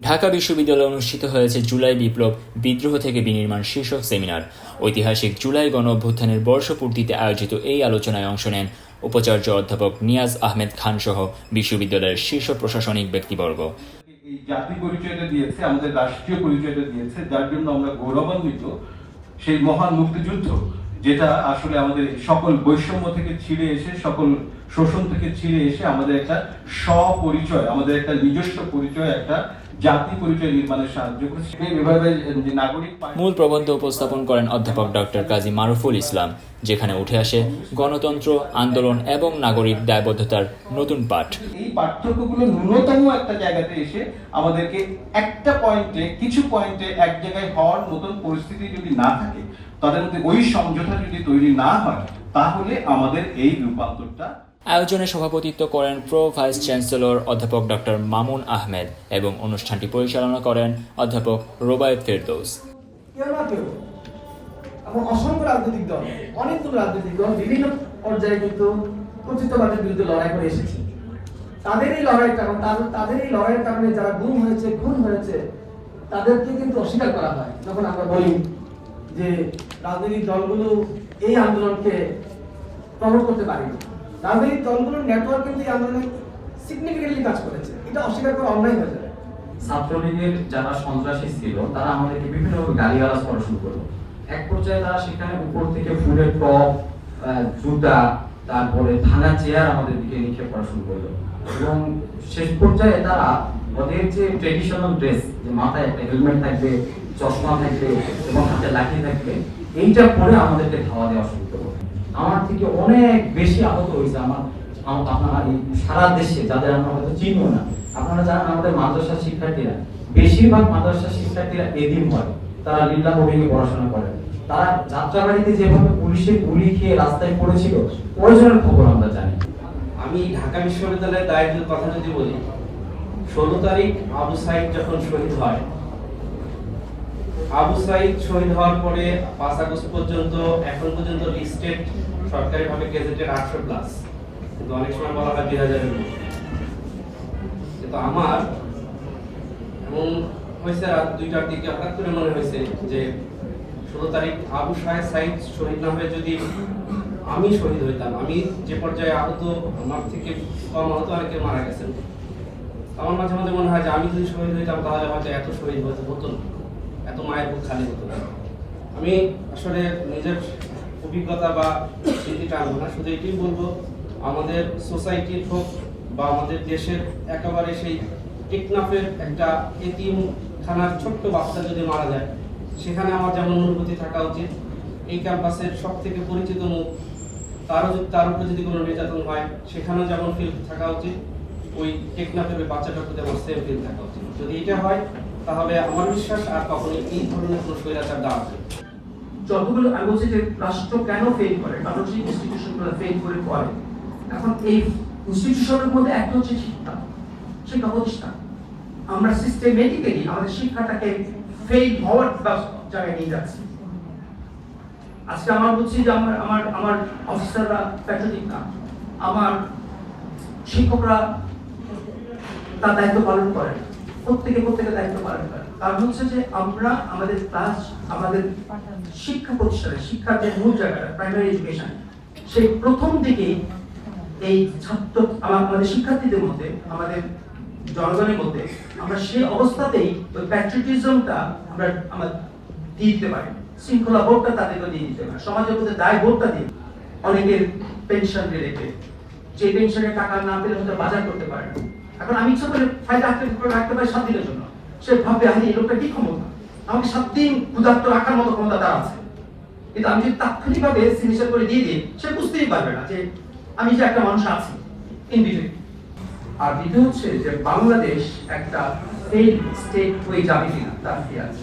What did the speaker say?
ঢাকা বিশ্ববিদ্যালয়ে অনুষ্ঠিত হয়েছে জুলাই বিপ্লব বিদ্রোহ থেকে বিনির্মাণ শীর্ষক সেমিনার। ঐতিহাসিক জুলাই গণ অভ্যুত্থানের বর্ষপূর্তিতে আয়োজিত এই আলোচনায় অংশ নেন উপাচার্য অধ্যাপক নিয়াজ আহমেদ খান সহ বিশ্ববিদ্যালয়ের শীর্ষ প্রশাসনিক ব্যক্তিবর্গ। এই জাতি পরিচয়টা দিয়েছে আমাদের রাষ্ট্রীয় পরিচয়টা দিয়েছে যার জন্য আমরা গৌরবান্বিত সেই মহান মুক্তিযুদ্ধ। যেটা আসলে আমাদের সকল বৈষম্য থেকে ছিঁড়ে এসে সকল শোষণ থেকে ছিঁড়ে এসে আমাদের একটা স্বপরিচয় আমাদের একটা নিজস্ব পরিচয় একটা জাতি পরিচয় নির্মাণে সাহায্য করেছে। এভাবে নাগরিক মূল প্রবন্ধ উপস্থাপন করেন অধ্যাপক ডক্টর কাজী মারুফুল ইসলাম যেখানে উঠে আসে গণতন্ত্র আন্দোলন এবং নাগরিক দায়বদ্ধতার নতুন পাঠ। এই পার্থক্যগুলো ন্যূনতম একটা জায়গাতে এসে আমাদেরকে একটা পয়েন্টে কিছু পয়েন্টে এক জায়গায় হওয়ার নতুন পরিস্থিতি যদি না থাকে তাদের মধ্যে ওই সমঝোতা যদি তৈরি না হয় তাহলে আমাদের এই রূপান্তরটা আয়োজনে সভাপতিত্ব করেন প্রো ভাইস চ্যান্সেলর অধ্যাপক ডক্টর মামুন আহমেদ এবং অনুষ্ঠানটি পরিচালনা করেন অধ্যাপক রোবায়েত ফেরদৌস। অসংখ্য রাজনৈতিক দল অনেকগুলো রাজনৈতিক দল বিভিন্ন পর্যায়ে কিন্তু কর্তৃত্ববাদের বিরুদ্ধে লড়াই করে এসেছে। তাদের এই এবং তাদের তাদের এই লড়াইয়ের কারণে যারা গুম হয়েছে খুন হয়েছে তাদেরকে কিন্তু অস্বীকার করা হয় যখন আমরা বলি যে রাজনৈতিক দলগুলো এই আন্দোলনকে প্রমোট করতে পারেনি। রাজনৈতিক দলগুলোর নেটওয়ার্ক কিন্তু এই আন্দোলনে সিগনিফিকেন্টলি কাজ করেছে। এটা অস্বীকার করা অন্যায় হয়ে যাবে ছাত্রলীগের যারা সন্ত্রাসী ছিল, তারা আমাদেরকে বিভিন্নভাবে গালিগালাজ করা শুরু করল। এক পর্যায়ে তারা সেখানে উপর থেকে ফুলের টপ জুতা, তারপরে ভাঙা চেয়ার আমাদের দিকে নিক্ষেপ করা শুরু করল। এবং শেষ পর্যায়ে তারা ওদের যে ট্রেডিশনাল ড্রেস যে মাথায় একটা হেলমেট থাকবে, চশমা থাকবে এবং হাতে লাঠি থাকবে, এইটা পরে আমাদেরকে ধাওয়া দেওয়া শুরু করল। আমার থেকে অনেক বেশি আহত হয়েছে আমার আপনারা এই সারা দেশে, যাদের আমরা হয়তো চিনব না, আপনারা জানেন আমাদের মাদ্রাসা শিক্ষার্থীরা, বেশিরভাগ মাদ্রাসা শিক্ষার্থীরা এদিন হয়, তারা লিল্লা হোর্ডিংয়ে পড়াশোনা করে। তারা যাত্রাবাড়িতে যেভাবে পুলিশের গুলি খেয়ে রাস্তায় পড়েছিল প্রয়োজনের খবর আমরা জানি। আমি ঢাকা বিশ্ববিদ্যালয়ের দায়িত্বের কথা যদি বলি, ষোলো তারিখ আবু সাইদ যখন শহীদ হয়, আবু সাইদ শহীদ হওয়ার পরে পাঁচ আগস্ট পর্যন্ত, এখন পর্যন্ত লিস্টেড সরকারিভাবে গেজেটেড আটশো প্লাস। কিন্তু অনেক সময় বলা হয় দুই হাজারের কিন্তু আমার এবং হয়েছে রাত দুইটার দিকে হঠাৎ করে মনে হয়েছে যে ষোলো তারিখ আবু সাহেব সাইদ শহীদ না হয়ে যদি আমি শহীদ হইতাম। আমি যে পর্যায়ে আহত, আমার থেকে কম আহত অনেকে মারা গেছেন। আমার মাঝে মাঝে মনে হয় যে আমি যদি শহীদ হইতাম, তাহলে হয়তো এত শহীদ হতে হতো না। এত মায়ের বুক খালি হতো না। আমি আসলে নিজের অভিজ্ঞতা বা স্মৃতিটা আনব না। শুধু এটাই বলব, আমাদের সোসাইটির হোক বা আমাদের দেশের একেবারে সেই টেকনাফের একটা এতিম খানার ছোট্ট বাচ্চা যদি মারা যায়, সেখানে আমার যেমন অনুভূতি থাকা উচিত। এই ক্যাম্পাসের সব থেকে পরিচিত মুখ তার উপরে যদি কোনো নির্যাতন হয়, সেখানেও যেমন ফিল থাকা উচিত, ওই টেকনাফের বাচ্চাটার প্রতি আমার সেম ফিল থাকা উচিত। যদি এটা হয়, তাহলে আমার বিশ্বাস আর কখনোই এই ধরনের কোনো স্বৈরাচার দেওয়া যতগুলো আমি বলছি যে রাষ্ট্র কেন ফেল করে কারণ সেই ইনস্টিটিউশন ফেল করে করে, এখন এই ইনস্টিটিউশনের মধ্যে একটা হচ্ছে শিক্ষা। শিক্ষা প্রতিষ্ঠান আমরা সিস্টেমেটিক্যালি আমাদের শিক্ষাটাকে ফেল হওয়ার জায়গায় নিয়ে যাচ্ছি। আজকে আমার বলছি যে আমার আমার আমার অফিসাররা প্যাট্রিক না। আমার শিক্ষকরা তার দায়িত্ব পালন করে। প্রত্যেকে প্রত্যেকে দায়িত্ব পালন করে। কারণ হচ্ছে যে আমরা, আমাদের ক্লাস আমাদের শিক্ষা প্রতিষ্ঠানে শিক্ষার যে মূল জায়গাটা প্রাইমারি এডুকেশন সেই প্রথম দিকেই এই ছাত্র, আমা- আমাদের শিক্ষার্থীদের মধ্যে, আমাদের জনগণের মধ্যে, আমরা সেই অবস্থাতেই ওই প্যাট্রিটিজমটা আমরা আমরা দিতে পারি শৃঙ্খলা বোধটা তাদেরকে দিয়ে দিতে পারি সমাজের মধ্যে দায় বোধটা দিই অনেকের পেনশন রিলেটেড যে পেনশনের টাকা না পেলে হয়তো বাজার করতে পারে না। এখন আমি ইচ্ছা করে ফাইল রাখতে পারি সাত দিনের জন্য। সে ভাববে, আরে, এই লোকটা কি ক্ষমতা? আমাকে সাত দিন ক্ষুধার্ত রাখার মতো ক্ষমতা তার আছে। কিন্তু আমি যদি তাৎক্ষণিকভাবে সিগনেচার করে দিয়ে দিই, সে বুঝতেই পারবে না যে আমি যে একটা মানুষ আছি। ইন্ডিভিজুয়াল আর দ্বিতীয় হচ্ছে যে বাংলাদেশ একটা ফেইল স্টেট হয়ে যাবে কিনা, তার কি আছে?